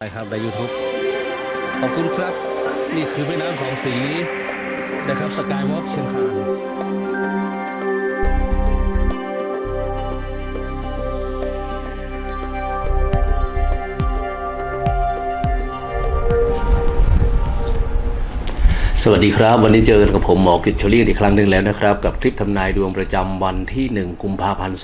ใช่ครับใน YouTube ขอบคุณครับ นี่คือแม่น้ำสองสีนะครับสกายวอล์กเชียงคาน วัสดีครับ วันนี้เจอกันกับผมหมอกิจชลี่อีกครั้งหนึ่งแล้วนะครับ กับคลิปทำนายดวงประจำวันที่ 1 กุมภาพันธ์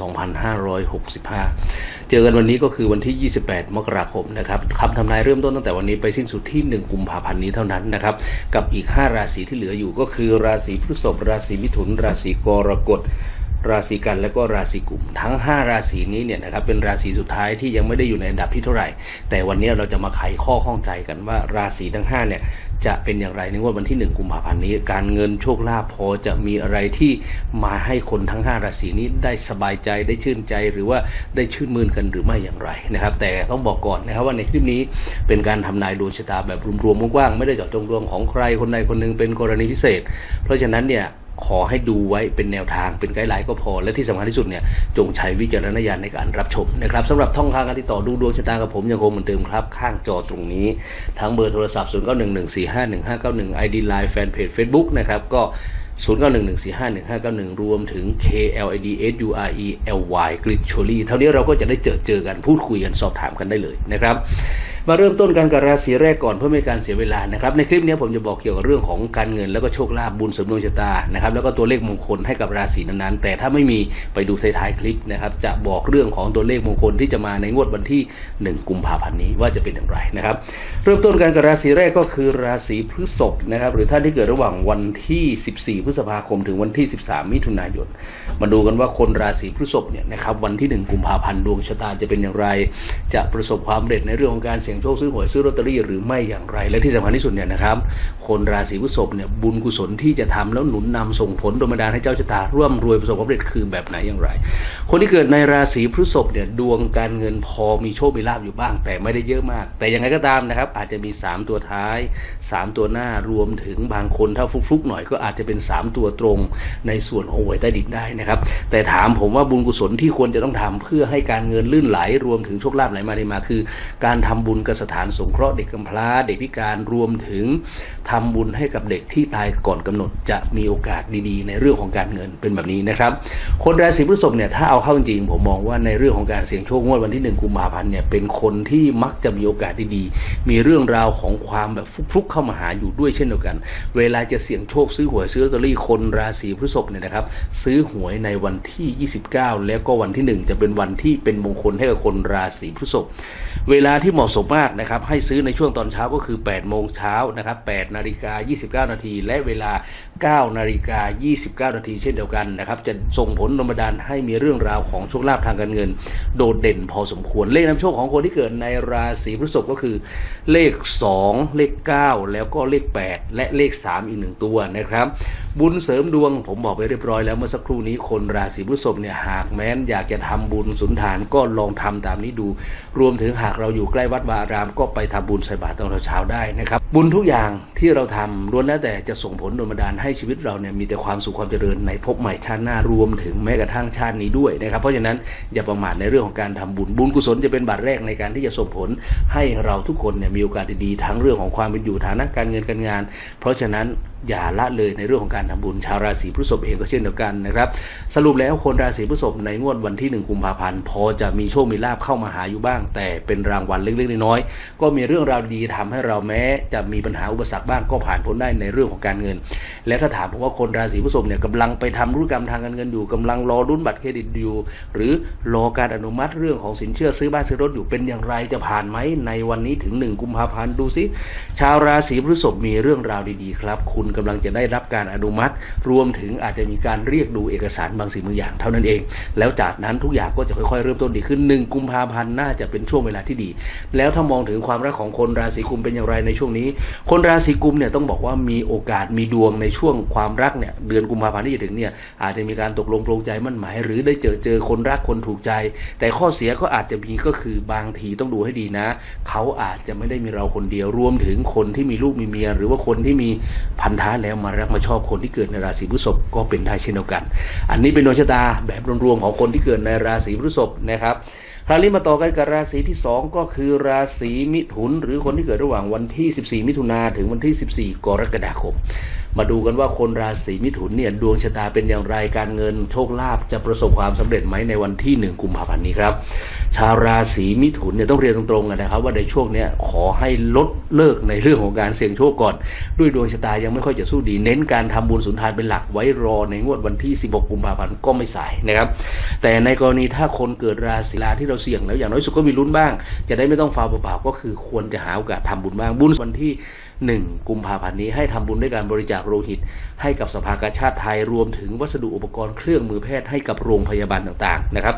2565 เจอกันวันนี้ก็คือวันที่ 28 มกราคมนะครับคำทำนายเริ่มต้นตั้งแต่วันนี้ไปสิ้นสุดที่ 1 กุมภาพันธ์นี้เท่านั้นนะครับกับอีก 5 ราศีที่เหลืออยู่ก็คือราศีพฤษภราศีมิถุน ราศีกรกฎ ราศีกันและก็ราศีกุม ทั้ง 5 ราศีนี้เนี่ยนะครับเป็นราศีสุดท้ายที่ยังไม่ได้อยู่ในอันดับที่เท่าไหร่ แต่วันนี้เราจะมาไขข้อข้องใจกันว่าราศีทั้ง5เนี่ยจะเป็นอย่างไรในงวดวันที่ 1 กุมภาพันธ์นี้ การเงินโชคลาภพอจะมีอะไรที่มาให้คนทั้ง 5 ราศีนี้ได้สบายใจได้ชื่นใจหรือว่าได้ชื่นมื่นกันหรือไม่อย่างไรนะครับ แต่ต้องบอกก่อนนะครับว่าในคลิปนี้เป็นการทำนายดวงชะตาแบบรวมๆกว้างๆไม่ได้เจาะจงดวงของใครคนใดคนหนึ่งเป็นกรณีพิเศษ เพราะฉะนั้นเนี่ย ขอให้ดูไว้เป็นแนวทางเป็นไกด์ไลน์ก็พอ และที่สำคัญที่สุดเนี่ยจงใช้วิจารณญาณในการรับชมนะครับสำหรับท่องทางการติดต่อดูดวงชะตากับผมยังคงเหมือนเดิมครับ ข้างจอตรงนี้ ทั้งเบอร์โทรศัพท์ 0 9 1 1 4 5 1 5 9 1 ID Line แฟนเพจ Facebook นะครับก็ 0 9 1 1 4 5 1 5 9 1 รวมถึง K L I D S U R E L Y กริชชลี่เท่านี้เราก็จะได้เจอเจอกันพูดคุยกันสอบถามกันได้เลยนะครับ มาเริ่มต้นกันกับราศีแรกก่อนเพื่อไม่การเสียเวลานะครับ ในคลิปนี้ผมจะบอกเกี่ยวกับเรื่องของการเงิน แล้วก็โชคลาภบุญเสริมดวงชะตานะครับแล้วก็ตัวเลขมงคลให้กับราศีนั้นๆ แต่ถ้าไม่มีไปดูท้ายๆคลิปนะครับจะบอกเรื่องของตัวเลขมงคลที่จะมาในงวดวันที่ 1 กุมภาพันธ์นี้ว่าจะเป็นอย่างไรนะครับเริ่มต้นกันกับราศีแรกก็คือราศีพฤษภนะครับหรือท่านที่เกิดระหว่างวันที่ 14พฤษภาคมถึงวันที่ 13 มิถุนายน มาดูกันว่าคนราศีพฤษภเนี่ยนะครับวันที่ 1 กุมภาพันธ์ดวงชะตาจะเป็นอย่างไร จะประสบความสำเร็จในเรื่องของการเสี่ยงโชคซื้อหวยซื้อลอตเตอรี่หรือไม่อย่างไร และที่สำคัญที่สุดเนี่ยนะครับคนราศีพฤษภเนี่ยบุญกุศลที่จะทำแล้วหนุนนำส่งผลโดยบันดาลให้เจ้าชะตาร่วมรวยประสบความสำเร็จคือแบบไหนอย่างไร คนที่เกิดในราศีพฤษภเนี่ยดวงการเงินพอมีโชคมีลาภอยู่บ้าง แต่ไม่ได้เยอะมาก แต่ยังไงก็ตามนะครับอาจจะมี 3 ตัวท้าย 3 ตัวหน้ารวมถึงบางคนถ้าฟุกๆหน่อยก็อาจจะเป็น3ตัวตรงในส่วนของหวยใต้ดินได้นะครับ แต่ถามผมว่าบุญกุศลที่ควรจะต้องทำเพื่อให้การเงินลื่นไหลรวมถึงโชคลาภไหลมาเทมาคือ การทำบุญกับสถานสงเคราะห์เด็กกำพร้าเด็กพิการรวมถึงทำบุญให้กับเด็กที่ตายก่อนกำหนดจะมีโอกาสดีๆ ในเรื่องของการเงินเป็นแบบนี้นะครับ คนราศีพฤษภเนี่ยถ้าเอาเข้าจริงๆผมมองว่าในเรื่องของการเสี่ยงโชคงวดวันที่หนึ่งกุมภาพันธ์เนี่ยเป็นคนที่มักจะมีโอกาสดีๆ มีเรื่องราวของความแบบฟลุกๆเข้ามาหาอยู่ด้วยเช่นเดียวกัน เวลาจะเสี่ยงโชคซื้อหวยซื้อลอตเตอรี่คนราศีพฤษภเนี่ยนะครับ ซื้อหวยในวันที่ 29 แล้วก็วันที่ 1 จะเป็นวันที่เป็นมงคลให้กับคนราศีพฤษภเวลาที่เหมาะสมมากนะครับ ให้ซื้อในช่วงตอนเช้าก็คือ 8 โมงเช้านะครับ8นาฬิกา 29 นาที และเวลา 9 นาฬิกา 29 นาทีเช่นเดียวกันนะครับ จะส่งผลดลบันดาลให้มีเรื่องราวของโชคลาภทางการเงิน โดดเด่นพอสมควร เลขนำโชคของคนที่เกิดในราศีพฤษภก็คือเลข 2 เลข 9 แล้วก็เลข 8 และเลข 3 อีกหนึ่งตัวนะครับบุญเสริมดวงผมบอกไปเรียบร้อยแล้วเมื่อสักครู่นี้คนราศีพฤษภเนี่ยหากแม้นอยากจะทำบุญสุนทานก็ลองทำตามนี้ดู รวมถึงหากเราอยู่ใกล้วัดวารามก็ไปทำบุญใส่บาตรตอนเช้าได้นะครับ บุญทุกอย่างที่เราทำล้วนแล้วแต่จะส่งผลโดนบันดาลให้ชีวิตเราเนี่ยมีแต่ความสุขความเจริญในภพใหม่ชาติหน้ารวมถึงแม้กระทั่งชาตินี้ด้วยนะครับ เพราะฉะนั้นอย่าประมาทในเรื่องของการทำบุญบุญกุศลจะเป็นบาตรแรกในการที่จะส่งผลให้เราทุกคนเนี่ยมีโอกาสดีๆทั้งเรื่องของความเป็นอยู่ฐานะการเงินการงาน เพราะฉะนั้น อย่าละเลยในเรื่องของการทำบุญชาวราศีพฤษภเองก็เช่นเดียวกันนะครับ สรุปแล้วคนราศีพฤษภในงวดวันที่1กุมภาพันธ์พอจะมีโชคมีลาภเข้ามาหาอยู่บ้าง แต่เป็นรางวัลเล็กๆน้อยๆก็มีเรื่องราวดีทำให้เราแม้จะมีปัญหาอุปสรรคบ้างก็ผ่านพ้นได้ในเรื่องของการเงิน และถ้าถามผมว่าคนราศีพฤษภเนี่ยกำลังไปทำธุรกรรมทางการเงินอยู่กำลังรอรุ่นบัตรเครดิตอยู่ หรือรอการอนุมัติเรื่องของสินเชื่อซื้อบ้านซื้อรถอยู่เป็นอย่างไรจะผ่านไหมในวันนี้ถึง1กุมภาพันธ์ดูสิชาวราศีพฤษภมีเรื่องราวดีๆครับ คุณกำลังจะได้รับการอนุมัติ รวมถึงอาจจะมีการเรียกดูเอกสารบางสิ่งบางอย่างเท่านั้นเอง แล้วจากนั้นทุกอย่างก็จะค่อยๆเริ่มต้นดีขึ้น1กุมภาพันธ์น่าจะเป็นช่วงเวลาที่ดี แล้วถ้ามองถึงความรักของคนราศีกุมเป็นอย่างไรในช่วงนี้ คนราศีกุมเนี่ยต้องบอกว่ามีโอกาสมีดวงในช่วงความรักเนี่ยเดือนกุมภาพันธ์ที่จะถึงเนี่ยอาจจะมีการตกลงโปรงใจมั่นหมาย หรือได้เจอเจอคนรักคนถูกใจ แต่ข้อเสียก็อาจจะมีก็คือบางทีต้องดูให้ดีนะ เขาอาจจะไม่ได้มีเราคนเดียวรวมถึงคนที่มีลูกมีเมีย หรือว่าคนที่มีพันธะแล้วมารักมาชอบคนที่เกิดในราศีพฤษภก็เป็นได้เช่นเดียวกัน อันนี้เป็นดวงชะตาแบบรวมๆของคนที่เกิดในราศีพฤษภนะครับคราวนี้มาต่อกันกับราศีที่สองก็คือราศีมิถุน หรือคนที่เกิดระหว่างวันที่ 14 มิถุนาถึงวันที่ 14 กรกฎาคม มาดูกันว่าคนราศีมิถุนเนี่ยดวงชะตาเป็นอย่างไรการเงินโชคลาภจะประสบความสำเร็จไหมในวันที่ 1 กุมภาพันธ์นี้ครับ ชาวราศีมิถุนเนี่ยต้องเรียนตรงๆกันนะครับ ว่าในช่วงเนี้ยขอให้ลดเลิกในเรื่องของการเสี่ยงโชคก่อน ด้วยดวงชะตายังไม่ค่อยจะสู้ดี เน้นการทำบุญสุนทานเป็นหลักไว้รอในงวดวันที่ 16 กุมภาพันธ์ก็ไม่สายนะครับ แต่ในกรณีถ้าคนเกิดราศีลาที่เราเสี่ยงแล้วอย่างน้อยสุดก็มีลุ้นบ้าง จะได้ไม่ต้องฟาวเปล่าๆก็คือควรจะหาโอกาสทำบุญบ้างบุญวันที่ 1 กุมภาพันธ์นี้ให้ทำบุญด้วยการบริจาคโลหิต ให้กับสภากาชาติไทยรวมถึงวัสดุอุปกรณ์เครื่องมือแพทย์ให้กับโรงพยาบาลต่างๆนะครับ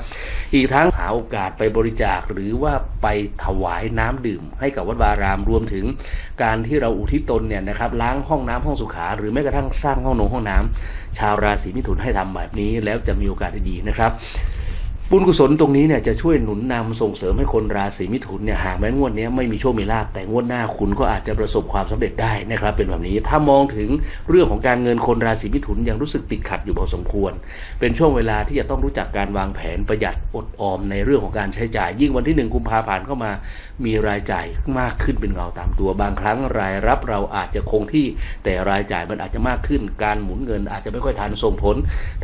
อีกทั้งหาโอกาสไปบริจาคหรือว่าไปถวายน้ำดื่ม ให้กับวัดวาอารามรวมถึงการที่เราอุทิศตนเนี่ยนะครับล้างห้องน้ำห้องสุขาหรือแม้กระทั่งสร้างห้องนงห้องน้ำชาวราศีมิถุนให้ทำแบบนี้แล้วจะมีโอกาสดีๆนะครับ บุญกุศลตรงนี้เนี่ยจะช่วยหนุนนำส่งเสริมให้คนราศีมิถุนเนี่ยหากแม้งวดนี้ไม่มีโชคมีลาภแต่งวดหน้าคุณก็อาจจะประสบความสำเร็จได้นะครับ เป็นแบบนี้ ถ้ามองถึงเรื่องของการเงินคนราศีมิถุนยังรู้สึกติดขัดอยู่พอสมควร เป็นช่วงเวลาที่จะต้องรู้จักการวางแผนประหยัดอดออมในเรื่องของการใช้จ่าย ยิ่งวันที่หนึ่งกุมภาพันธ์เข้ามามีรายจ่ายมากขึ้นเป็นเงาตามตัวบางครั้งรายรับเราอาจจะคงที่แต่รายจ่ายมันอาจจะมากขึ้น การหมุนเงินอาจจะไม่ค่อยทันส่งผล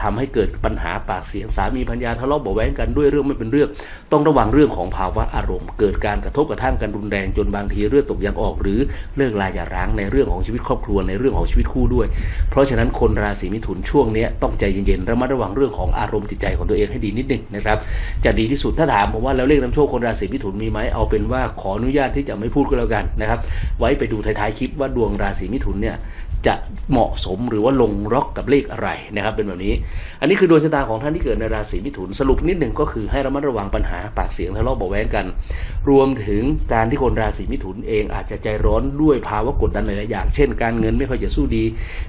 ทำให้เกิดปัญหาปากเสียงสามีพัญญาทะเลาะเบาแว้งกันด้วยเรื่องไม่เป็นเรื่อง ต้องระวังเรื่องของภาวะอารมณ์ เกิดการกระทบกระทั่งกันรุนแรงจนบางทีเลือดตกยางออกหรือเลิกลาอย่าร้างในเรื่องของชีวิตครอบครัวในเรื่องของชีวิตคู่ด้วย เพราะฉะนั้นคนราศีมิถุนช่วงนี้ต้องใจเย็นๆระมัดระวังเรื่องของอารมณ์จิตใจของตัวเองให้ดีนิดนึงนะครับจะดีที่สุดถ้าถามผมว่าแล้วเลขนำโชคคนราศีมิถุนมีไหมเอาเป็นว่าขออนุญาตที่จะไม่พูดก็แล้วกันนะครับไว้ไปดูท้ายๆคลิปว่าดวงราศีมิถุนเนี่ย จะเหมาะสมหรือว่าลงล็อกกับเลขอะไรนะครับเป็นแบบนี้ อันนี้คือดวงชะตาของท่านที่เกิดในราศีมิถุนสรุปนิดหนึ่งก็คือให้ระมัดระวังปัญหาปากเสียงทะเลาะเบาะแว้งกัน รวมถึงการที่คนราศีมิถุนเองอาจจะใจร้อนด้วยภาวะกดดันหลายๆอย่าง เช่น การเงินไม่ค่อยจะสู้ดี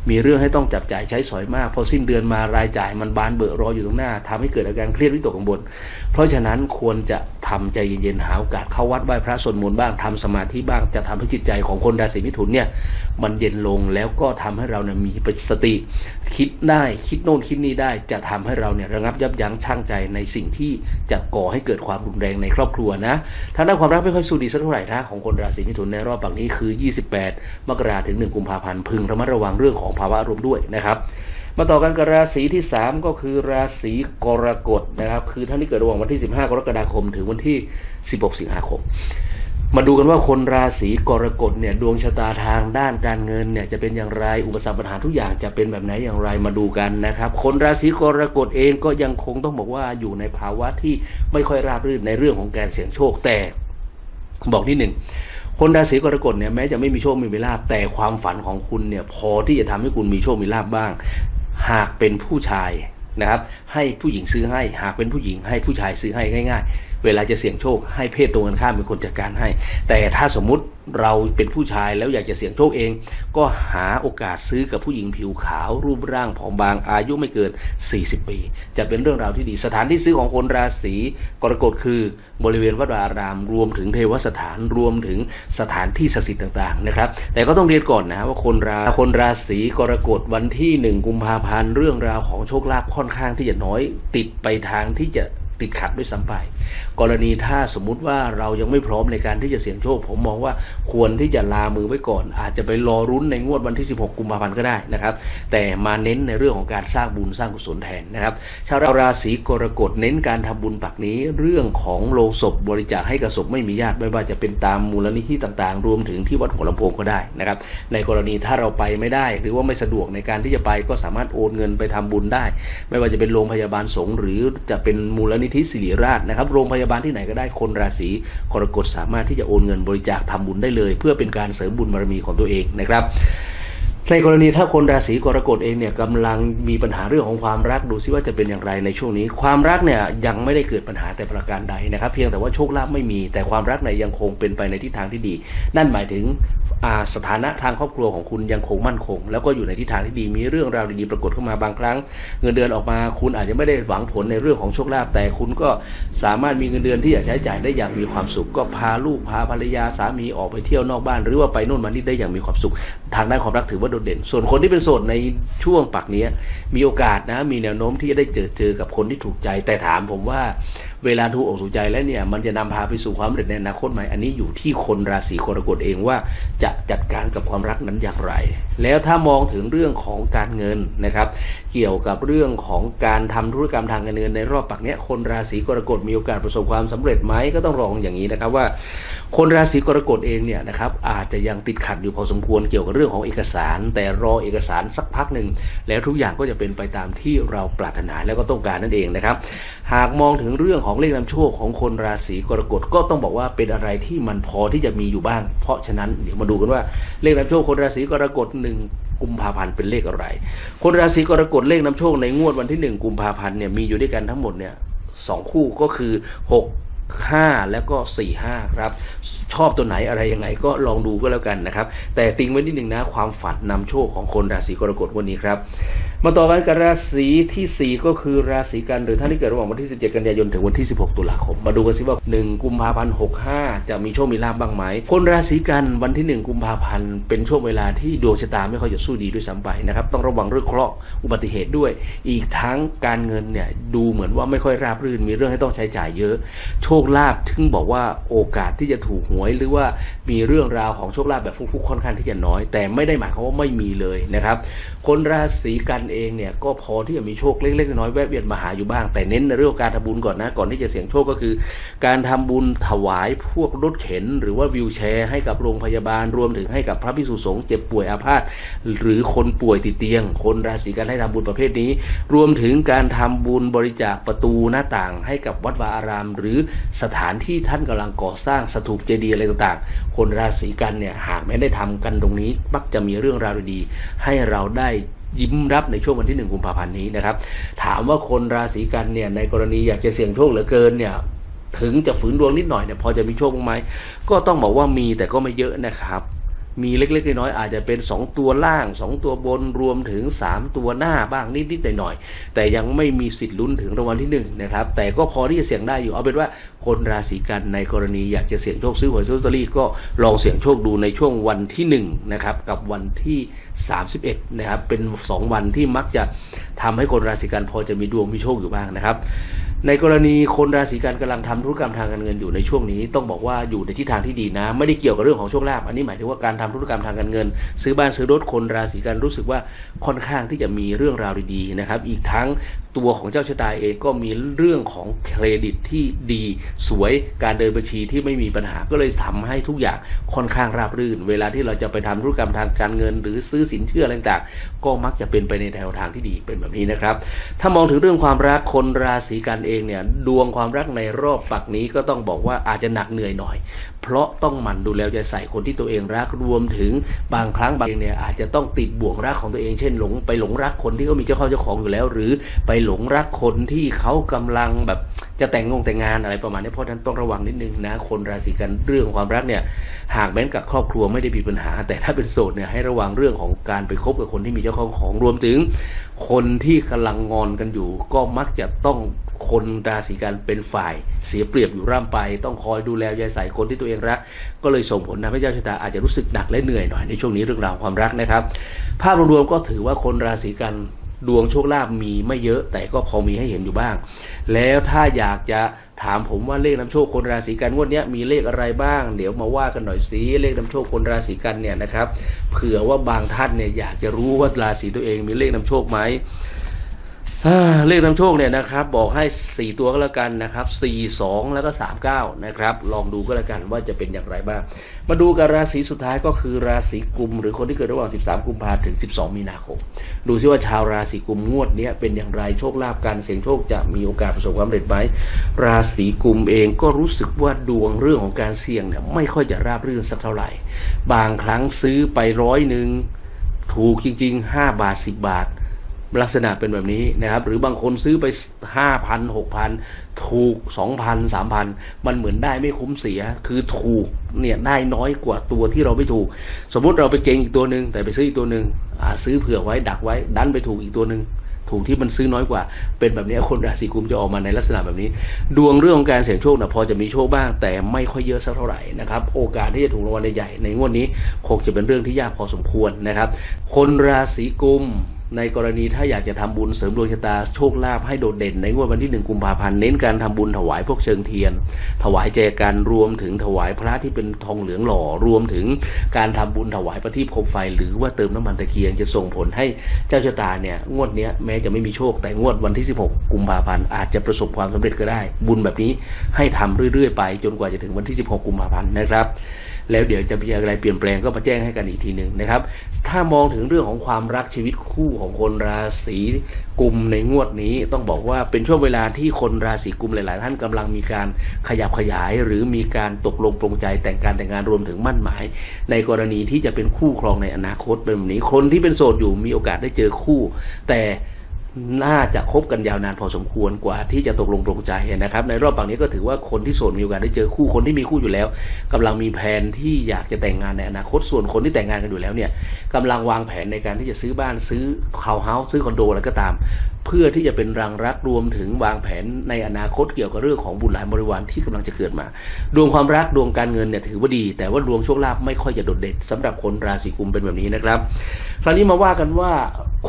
มีเรื่องให้ต้องจับจ่ายใช้สอยมาก พอสิ้นเดือนมารายจ่ายมันบานเบอะรออยู่ตรงหน้าทำให้เกิดอาการเครียดวิตกกังวลเพราะฉะนั้นควรจะทำใจเย็นๆหาโอกาสเข้าวัดไหว้พระสวดมนต์บ้างทำสมาธิบ้างจะทำให้จิตใจของคนราศีมิถุนเนี่ยมันเย็นลงแล้วก็็ทำให้เราเนี่ยมีสติ คิดได้คิดโน่นคิดนี่ได้ จะทำให้เราเนี่ยระงับยับยั้งชั่งใจในสิ่งที่จะก่อให้เกิดความรุนแรงในครอบครัวนะทางด้านความรักไม่ค่อยสู้ดีสักเท่าไหร่นะของคนราศีมิถุนในรอบปักนี้คือ 28 มกราถึง 1 กุมภาพันธ์พึงระมัดระวังเรื่องของภาวะอารมณ์ด้วยนะครับมาต่อกันกับราศีที่ 3 ก็คือราศีกรกฎนะครับ คือท่านที่เกิดระหว่างวันที่ 15 กรกฎาคม ถึงวันที่ 16 สิงหาคม มาดูกันว่าคนราศีกรกฎเนี่ยดวงชะตาทางด้านการเงินเนี่ยจะเป็นอย่างไรอุปสรรคปัญหาทุกอย่างจะเป็นแบบไหนอย่างไรมาดูกันนะครับ คนราศีกรกฎเองก็ยังคงต้องบอกว่าอยู่ในภาวะที่ไม่ค่อยราบรื่นในเรื่องของการเสี่ยงโชคแต่ บอกนิดหนึ่งคนราศีกรกฎเนี่ยแม้จะไม่มีโชคไม่มีลาภแต่ความฝันของคุณเนี่ยพอที่จะทำให้คุณมีโชคมีลาภบ้าง หากเป็นผู้ชายนะครับ ให้ผู้หญิงซื้อให้ หากเป็นผู้หญิงให้ผู้ชายซื้อให้ง่าย ๆ เวลาจะเสี่ยงโชคให้เพศตรงกันข้ามเป็นคนจัดการให้ แต่ถ้าสมมุติเราเป็นผู้ชายแล้วอยากจะเสี่ยงโชคเอง ก็หาโอกาสซื้อกับผู้หญิงผิวขาว รูปร่างผอมบางอายุไม่เกิน 40 ปี จะเป็นเรื่องราวที่ดีสถานที่ซื้อของคนราศีกรกฎคือบริเวณวัดวาอารามรวมถึงเทวสถานรวมถึงสถานที่ศักดิ์สิทธิ์ต่างๆนะครับ แต่ก็ต้องเรียนก่อนนะว่าคนราคนราศีกรกฎวันที่หนึ่งกุมภาพันธ์เรื่องราวของโชคลาภค่อนข้างที่จะน้อยติดไปทางที่จะ ติดขัดด้วยซ้ำไปกรณีถ้าสมมุติว่าเรายังไม่พร้อมในการที่จะเสี่ยงโชค ผมมองว่าควรที่จะลามือไว้ก่อน อาจจะไปรอรุ้นในงวดวันที่ 16 กุมภาพันธ์ก็ได้นะครับ แต่มาเน้นในเรื่องของการสร้างบุญสร้างกุศลแทนนะครับ ชาวราศีกรกฎเน้นการทำบุญปักนี้ เรื่องของโลศพบริจาคให้กับศพไม่มีญาติไม่ว่าจะเป็นตามมูลนิธิต่างๆ รวมถึงที่วัดหัวลำโพงก็ได้นะครับ ในกรณีถ้าเราไปไม่ได้ หรือว่าไม่สะดวกในการที่จะไปก็สามารถโอนเงินไปทำบุญได้ ไม่ว่าจะเป็นโรงพยาบาลสงฆ์หรือจะเป็นมูลนินิธิศิริราชนะครับโรงพยาบาลที่ไหนก็ได้คนราศีกรกฎสามารถที่จะโอนเงินบริจาคทำบุญได้เลย เพื่อเป็นการเสริมบุญบารมีของตัวเองนะครับ ในกรณีถ้าคนราศีกรกฎเองเนี่ยกำลังมีปัญหาเรื่องของความรักดูซิว่าจะเป็นอย่างไรในช่วงนี้ ความรักเนี่ยยังไม่ได้เกิดปัญหาแต่ประการใดนะครับ เพียงแต่ว่าโชคลาภไม่มี แต่ความรักเนี่ยยังคงเป็นไปในทิศทางที่ดี นั่นหมายถึงสถานะทางครอบครัวของคุณยังคงมั่นคง แล้วก็อยู่ในทิศทางที่ดีมีเรื่องราวดีๆปรากฏเข้ามาบางครั้ง เงินเดือนออกมา คุณอาจจะไม่ได้หวังผลในเรื่องของโชคลาภแต่คุณก็สามารถมีเงินเดือนที่จะใช้จ่ายได้อย่างมีความสุข ก็พาลูกพาภรรยาสามีออกไปเที่ยวนอกบ้าน หรือว่าไปโน่นมานี่ได้อย่างมีความสุข ทางด้านความรักถือว่าโดดเด่น ส่วนคนที่เป็นโสดในช่วงปักนี้มีโอกาสนะ มีแนวโน้มที่จะได้เจอเจอกับคนที่ถูกใจ แต่ถามผมว่าเวลาถูกอกถูกใจแล้วเนี่ย มันจะนำพาไปสู่ความสำเร็จในอนาคตไหมอันนี้อยู่ที่คนราศีกรกฎเองว่าจะจัดการกับความรักนั้นอย่างไร แล้วถ้ามองถึงเรื่องของการเงินนะครับ เกี่ยวกับเรื่องของการทำธุรกรรมทางการเงินในรอบปักนี้คนราศีกรกฎมีโอกาสประสบความสำเร็จไหมก็ต้องลองอย่างนี้นะครับว่า คนราศีกรกฎเองเนี่ยนะครับอาจจะยังติดขัดอยู่พอสมควรเกี่ยวกับเรื่องของเอกสาร แต่รอเอกสารสักพักหนึ่งแล้วทุกอย่างก็จะเป็นไปตามที่เราปรารถนาแล้วก็ต้องการนั่นเองนะครับ หากมองถึงเรื่องของเลขนำโชคของคนราศีกรกฎก็ต้องบอกว่าเป็นอะไรที่มันพอที่จะมีอยู่บ้าง เพราะฉะนั้นเดี๋ยวมาดูกันว่าเลขนำโชคคนราศีกรกฎหนึ่งกุมภาพันธ์เป็นเลขอะไร คนราศีกรกฎเลขนำโชคในงวดวันที่หนึ่งกุมภาพันธ์เนี่ยมีอยู่ด้วยกันทั้งหมดเนี่ยสองคู่ก็คือหก ห้าแล้วก็สี่ห้าครับ ชอบตัวไหนอะไรยังไงก็ลองดูก็แล้วกันนะครับ แต่ติงไว้นิดหนึ่งนะ ความฝันนำโชคของคนราศีกรกฎวันนี้ครับ มาต่อกันกับราศีที่ 4 ก็คือราศีกันหรือท่านที่เกิดระหว่างวันที่ 17 กันยายนถึงวันที่ 16 ตุลาคม มาดูกันสิว่า 1 กุมภาพันธ์65 จะมีโชคมีลาบบ้างไหม คนราศีกันวันที่ 1 กุมภาพันธ์เป็นช่วงเวลาที่ดวงชะตาไม่ค่อยจะสู้ดีด้วยซ้ำไปนะครับต้องระวังเรื่องเคราะห์อุบัติเหตุด้วย อีกทั้งการเงินเนี่ยดูเหมือนว่าไม่ค่อยราบรื่นมีเรื่องให้ต้องใช้จ่ายเยอะ โชคลาภถึงบอกว่าโอกาสที่จะถูกหวยหรือว่ามีเรื่องราวของโชคลาภแบบฟุกๆค่อนข้างที่จะน้อย แต่ไม่ได้หมายความว่าไม่มีเลยนะครับคนราศีกันเองเนี่ยก็พอที่จะมีโชคเล็กๆน้อยๆแวะเวียนมาหาอยู่บ้าง แต่เน้นในเรื่องการทำบุญก่อนนะ ก่อนที่จะเสี่ยงโชคก็คือ การทำบุญถวายพวกรถเข็น หรือว่าวิวแชร์ให้กับโรงพยาบาลรวมถึงให้กับพระภิกษุสงฆ์เจ็บป่วยอาพาธหรือคนป่วยติดเตียง คนราศีกันให้ทำบุญประเภทนี้ รวมถึงการทำบุญบริจาคประตูหน้าต่าง ให้กับวัดวาอาราม หรือสถานที่ท่านกำลังก่อสร้างสถูปเจดีย์อะไรต่างๆ คนราศีกันเนี่ยหากไม่ได้ทำกันตรงนี้มักจะมีเรื่องราวดีให้เราได้ ยิ้มรับในช่วงวันที่หนึ่งกุมภาพันธ์นี้นะครับ ถามว่าคนราศีกันเนี่ยในกรณีอยากจะเสี่ยงโชคเหลือเกินเนี่ยถึงจะฝืนดวงนิดหน่อยเนี่ยพอจะมีโชคไหมก็ต้องบอกว่ามีแต่ก็ไม่เยอะนะครับมีเล็ก ๆ น้อยๆอาจจะเป็น 2 ตัวล่าง 2 ตัวบนรวมถึง 3 ตัวหน้าบ้างนิดๆหน่อยๆแต่ยังไม่มีสิทธิ์ลุ้นถึงรางวัลที่1นะครับแต่ก็พอที่จะเสี่ยงได้อยู่เอาเป็นว่า คนราศีกันในกรณีอยากจะเสี่ยงโชคซื้อหวยซื้อลอตเตอรี่ก็ลองเสี่ยงโชคดูในช่วงวันที่ 1 นะครับ กับวันที่ 31 นะครับ เป็น 2 วันที่มักจะทำให้คนราศีกันพอจะมีดวงมีโชคอยู่บ้างนะครับ ในกรณีคนราศีกันกำลังทำธุรกรรมทางการเงินอยู่ในช่วงนี้ ต้องบอกว่าอยู่ในทิศทางที่ดีนะ ไม่ได้เกี่ยวกับเรื่องของโชคลาภอันนี้หมายถึงว่าการทำธุรกรรมทางการเงิน ซื้อบ้านซื้อรถคนราศีกันรู้สึกว่าค่อนข้างที่จะมีเรื่องราวดีๆนะครับ อีกทั้งตัวของเจ้าชะตาเองก็มีเรื่องของเครดิตที่ดีสวยการเดินบัญชีที่ไม่มีปัญหาก็เลยทำให้ทุกอย่างค่อนข้างราบรื่น เวลาที่เราจะไปทำธุรกรรมทางการเงิน หรือซื้อสินเชื่ออะไรต่างๆ ก็มักจะเป็นไปในแนวทางที่ดีเป็นแบบนี้นะครับ ถ้ามองถึงเรื่องความรักคนราศีกันเองเนี่ยดวงความรักในรอบปักนี้ก็ต้องบอกว่าอาจจะหนักเหนื่อยหน่อย เพราะต้องหมั่นดูแลใจใส่คนที่ตัวเองรักรวมถึงบางครั้งบางเนี่ยอาจจะต้องติดบ่วงรักของตัวเองเช่นหลงไปหลงรักคนที่เขามีเจ้าเข้าเจ้าของอยู่แล้ว หรือไปหลงรักคนที่เขากำลังแบบจะแต่งงงแต่งงานอะไรประมาณนี้เพราะฉะนั้นต้องระวังนิดนึงนะ คนราศีกันเรื่องความรักเนี่ยหากแม้นกับครอบครัวไม่ได้มีปัญหา แต่ถ้าเป็นโสดเนี่ยให้ระวังเรื่องของการไปคบกับคนที่มีเจ้าข้าเจ้าของรวมถึง คนที่กำลังงอนกันอยู่ ก็มักจะต้องคนราศีกันเป็นฝ่ายเสียเปรียบอยู่ร่ำไป ต้องคอยดูแลยายใส่คนที่ตัวเองรัก ก็เลยส่งผลทำให้เจ้าชะตาอาจจะรู้สึกหนักและเหนื่อยหน่อยในช่วงนี้เรื่องราวความรักนะครับ ภาพรวมๆก็ถือว่าคนราศีกัน ดวงโชคลาภมีไม่เยอะ แต่ก็พอมีให้เห็นอยู่บ้าง แล้วถ้าอยากจะถามผมว่าเลขนำโชคคนราศีกันงวดนี้มีเลขอะไรบ้าง เดี๋ยวมาว่ากันหน่อยสิเลขนำโชคคนราศีกันเนี่ยนะครับ เผื่อว่าบางท่านเนี่ยอยากจะรู้ว่าราศีตัวเองมีเลขนำโชคไหม เลขนำโชคเนี่ยนะครับ บอกให้ 4 ตัวก็แล้วกันนะครับ 4 2 แล้วก็ 39 นะครับ ลองดูก็แล้วกันว่าจะเป็นอย่างไรบ้าง มาดูกับราศีสุดท้ายก็คือราศีกุม หรือคนที่เกิดระหว่าง 13 กุมภาพันธ์ถึง 12 มีนาคม ดูซิว่าชาวราศีกุมงวดเนี้ยเป็นอย่างไรโชคลาภการเสี่ยงโชคจะมีโอกาสประสบความสำเร็จไหมราศีกุมเองก็รู้สึกว่าดวงเรื่องของการเสี่ยงเนี่ยไม่ค่อยจะราบรื่นสักเท่าไหร่ บางครั้งซื้อไปร้อยหนึ่งถูกจริงๆ 5 บาท 10 บาท ลักษณะเป็นแบบนี้นะครับ หรือบางคนซื้อไปห้าพันหกพันถูกสองพันสามพันมันเหมือนได้ไม่คุ้มเสีย คือถูกเนี่ยได้น้อยกว่าตัวที่เราไม่ถูก สมมุติเราไปเก่งอีกตัวหนึ่งแต่ไปซื้ออีกตัวหนึ่งซื้อเผื่อไว้ดักไว้ ดันไปถูกอีกตัวหนึ่งถูกที่มันซื้อน้อยกว่า เป็นแบบนี้คนราศีกุมจะออกมาในลักษณะแบบนี้ ดวงเรื่องของการเสี่ยงโชคนะพอจะมีโชคบ้าง แต่ไม่ค่อยเยอะสักเท่าไหร่นะครับ โอกาสที่จะถูกรางวัลใหญ่ในงวดนี้คงจะเป็นเรื่องที่ยากพอสมควรนะครับ คนราศีกุม ในกรณีถ้าอยากจะทำบุญเสริมดวงชะตาโชคลาภให้โดดเด่น ในงวดวันที่หนึ่งกุมภาพันธ์เน้นการทำบุญถวายพวกเชิงเทียน ถวายแจกันรวมถึงถวายพระที่เป็นทองเหลืองหล่อรวมถึงการทำบุญถวายประทีปโคมไฟ หรือว่าเติมน้ำมันตะเกียงจะส่งผลให้เจ้าชะตาเนี่ยงวดนี้แม้จะไม่มีโชคแต่งวดวันที่ 16 กุมภาพันธ์อาจจะประสบความสำเร็จก็ได้ บุญแบบนี้ให้ทำเรื่อยๆ ไปจนกว่าจะถึงวันที่ 16 กุมภาพันธ์นะครับแล้วเดี๋ยวจะมีอะไรเปลี่ยนแปลงก็มาแจ้งให้กันอีกทีหนึ่งนะครับถ้ามองถึงเรื่องของความรักชีวิตคู่ของคนราศีกุมในงวดนี้ต้องบอกว่าเป็นช่วงเวลาที่คนราศีกุมหลาย ๆ ท่านกำลังมีการขยับขยาย หรือมีการตกลงปรงใจแต่งการแต่งงานรวมถึงมั่นหมาย ในกรณีที่จะเป็นคู่ครองในอนาคตเป็นแบบนี้คนที่เป็นโสดอยู่มีโอกาสได้เจอคู่ แต่ น่าจะคบกันยาวนานพอสมควรกว่าที่จะตกลงปรงใจนะครับ ในรอบฝั่งนี้ก็ถือว่าคนที่โสดมีโอกาสได้เจอคู่คนที่มีคู่อยู่แล้วกำลังมีแผนที่อยากจะแต่งงานในอนาคตส่วนคนที่แต่งงานกันอยู่แล้วเนี่ยกำลังวางแผนในการที่จะซื้อบ้านซื้อเฮาเฮาส์ซื้อคอนโดอะไรก็ตาม เพื่อที่จะเป็นรังรักรวมถึงวางแผนในอนาคตเกี่ยวกับเรื่องของบุตรหลานบริวารที่กำลังจะเกิดมา ดวงความรักดวงการเงินเนี่ยถือว่าดี แต่ว่าดวงโชคลาภไม่ค่อยจะโดดเด่นสำหรับคนราศีกุมเป็นแบบนี้นะครับ คราวนี้มาว่ากันว่า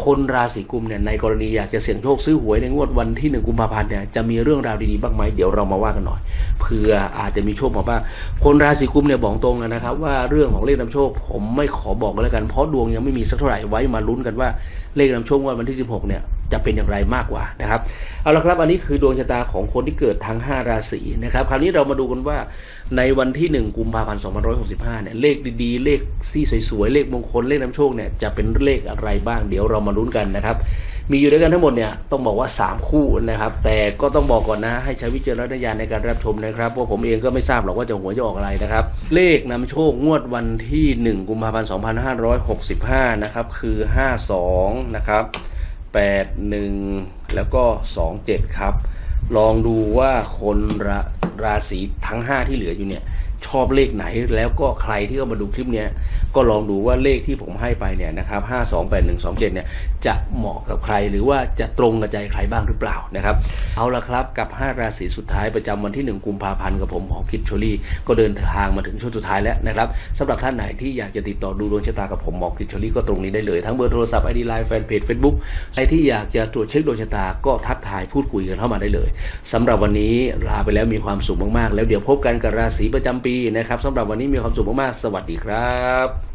คนราศีกุมเนี่ยในกรณีอยากจะเสี่ยงโชคซื้อหวยในงวดวันที่หนึ่งกุมภาพันธ์เนี่ยจะมีเรื่องราวดีๆบ้างไหมเดี๋ยวเรามาว่ากันหน่อยเผื่ออาจจะมีโชคมาบ้างคนราศีกุมเนี่ยบอกตรงเลยนะครับ ว่าเรื่องของเลขนำโชค ผมไม่ขอบอกกันแล้วกันเพราะดวงยังไม่มีสักเท่าไหร่ไว้มาลุ้นกันว่าเลขนำโชคงวดวันที่ 16เนี่ยจะเป็นอย่างไรมากกว่านะครับ เอาละครับอันนี้คือดวงชะตาของคนที่เกิดทั้ง 5 ราศีนะครับ คราวนี้เรามาดูกันว่าในวันที่ 1 กุมภาพันธ์2565 เนี่ยเลขดีๆ เลขที่สวยๆ เลขมงคล เลขนำโชคเนี่ยจะเป็นเลขอะไรบ้างเดี๋ยวเรามาลุ้นกันนะครับ มีอยู่ด้วยกันทั้งหมดเนี่ยต้องบอกว่า 3 คู่นะครับ แต่ก็ต้องบอกก่อนนะให้ใช้วิจารณญาณในการรับชมนะครับเพราะผมเองก็ไม่ทราบหรอกว่าจะหวยจะออกอะไรนะครับ เลขนำโชคงวดวันที่ 1 กุมภาพันธ์2565 นะครับคือ 52 นะครับ 81 แล้วก็ 27 ครับ ลองดูว่าคนราราศีทั้ง 5 ที่เหลืออยู่เนี่ย ชอบเลขไหน แล้วก็ใครที่เข้ามาดูคลิปเนี้ยก็ลองดูว่าเลขที่ผมให้ไปเนี่ยนะครับ5 2 8 1 2 7เนี่ยจะเหมาะกับใครหรือว่าจะตรงกับใจใครบ้างหรือเปล่านะครับเอาละครับกับ 5 ราศีสุดท้ายประจำวันที่ 1 กุมภาพันธ์กับผมหมอคิดชลี่ ก็เดินทางมาถึงช่วงสุดท้ายแล้วนะครับสำหรับท่านไหนที่อยากจะติดต่อดูดวงชะตากับผมหมอคิดชลี่ก็ตรงนี้ได้เลย ทั้งเบอร์โทรศัพท์ไอดีไลน์แฟนเพจเฟซบุ๊กใครที่อยากจะตรวจเช็คดวงชะตาก็ทักทายพูดคุยกันเข้ามาได้เลยสำหรับวันนี้ลาไปแล้วมีความสุขมากๆ แล้วเดี๋ยวพบกันกับราศีประจำปีนะครับสำหรับวันนี้มีความสุขมากๆสวัสดีครับ